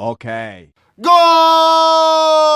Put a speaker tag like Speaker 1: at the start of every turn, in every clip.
Speaker 1: Okay.
Speaker 2: Go!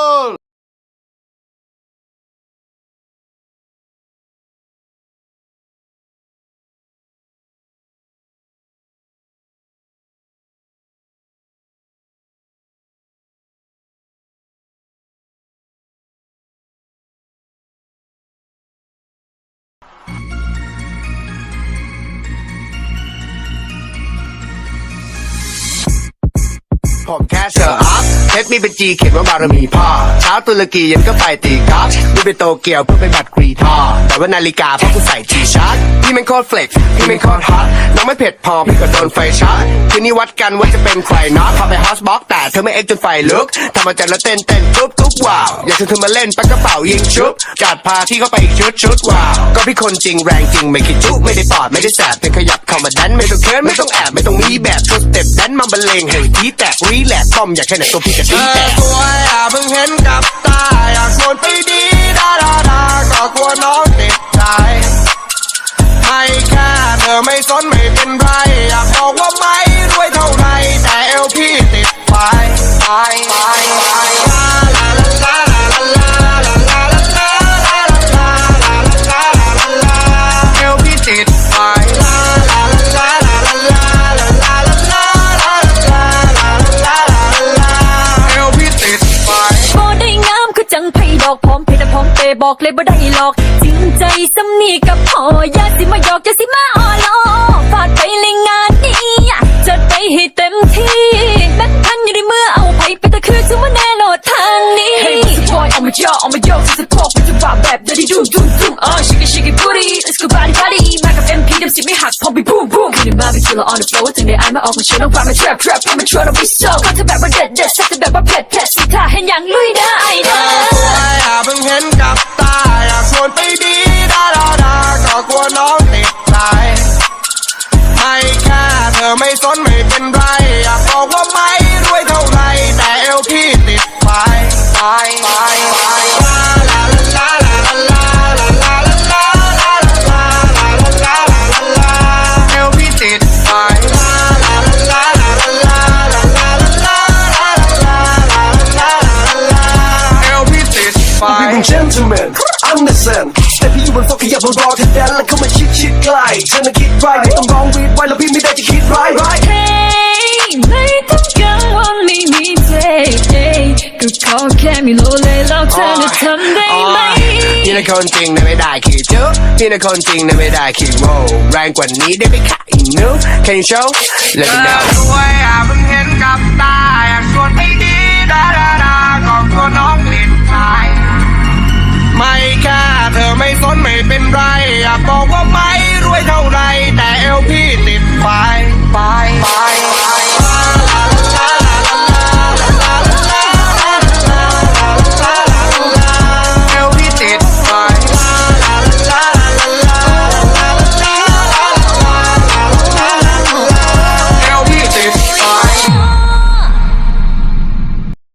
Speaker 2: ผมแค่เชอร์อัพเพชรมีเป็นจีเขียนว่าบารมีพ่อ เช้าตุรกีเย็นก็ไปตีกอล์ฟดูไปโตเกียวเพื่อไปบัตรกรีทอแต่ว่านาฬิกาเพราะกูใส่ทีชาร์ตพี่แม่งโคตรเฟล็กซ์พี่แม่งโคตรฮอตน้องไม่เผ็ดพอพี่ก็โดนไฟช็อตคืนนี้วัดกันว่าจะเป็นใครน็อตพอไปฮอสบ็อกแต่เธอไม่เอ็กจนไฟลุกทำมาจากแล้วเต้นเต้นทุบทุบว้าวอยากชวนเธอมาเล่นปักกระเป๋ายิงชุบจัดพาที่เข้าไปอีกชุดชุดว้าวก็พี่คนจริงแรงจริงไม่คิดจุ๊ไม่ได้ปอดไม่ได้แสบเพียงขยับเข้ามาดันไม่ต้องเคินไม่ต้องแอบไม่ต้องมีแบบชว์สเต็ปดันมาบรรเลงให้ทีแตกรีีแหละต้อมอยากแค่ไหนตัวพี่กับตีแต่ ตัวอยอะเพิ่งเห็นกับตาอยากชวนไปดีดาดาดาก็กลัวน้องติดใจให้แค่เธอไม่สนไม่เป็นไรอยากบอกว่าไม่
Speaker 3: จังไผดอกพร้อมเพชรพร้อมเปบอกเลยบ่ได้หลอกจริงใจสำนีกับพ่อยาสิมาหยอกอย่าสิมาอ้อล้อฟาดไปเลยงานนี้จัดไปให้เต็มที่แบงค์พันอยู่ในมือเอาไปไปแต่คือจะมาแน่โหลดทางนี้ Hey Mr. Boy I'm a yo I'm a yo ที่จะบอกว่าจะว่าแบบ Daddy do do do อะ shake it shake it booty let's go body body มากับ MP ดำสิไม่หักพอไป boom boom ขึ้นมาไป chill on the floor ถึงได้อายมาออกมาเชิญน้องฟ้ามา trap trap มา try to be so ก็เธอแบบว่าเด็ดเด็ดสักแต่แบบว่าเผ็ดเผ็ดสิท่าเห็นอย่างลุยได้
Speaker 2: ไม่สนไม่เป็นไรอยากบอกว่าไม่รวยเท่าไรแต่เอวพี่ติดไฟไฟไฟไฟเจนเจอ
Speaker 4: ร์แมน understand แต่พี่อยู่บนโต๊ะขยับบนรอเธอแดนแล้วเข้ามาชิดชิดใกล้เธอน่ะคิดไรไม่ต้องร้องวีดไว้แล้วพี่ไม่ได้จะคิดไรไร
Speaker 3: Hey ไม่ต้องกังวลไม่มีเทก็ขอแค่มีโลเลยแล้วเธอจะทำได้ไหม
Speaker 2: พี่นะคนจริงนะไม่ได้ขี้จุ๊พี่นะคนจริงนะไม่ได้ขี้โว้แรงกว่านี้ได้ไปขายนู Can you show Let me know สวยอะเพิ่งเห็นกับตาอยากชวนไปดีดาดาดาก็กลัวน้อง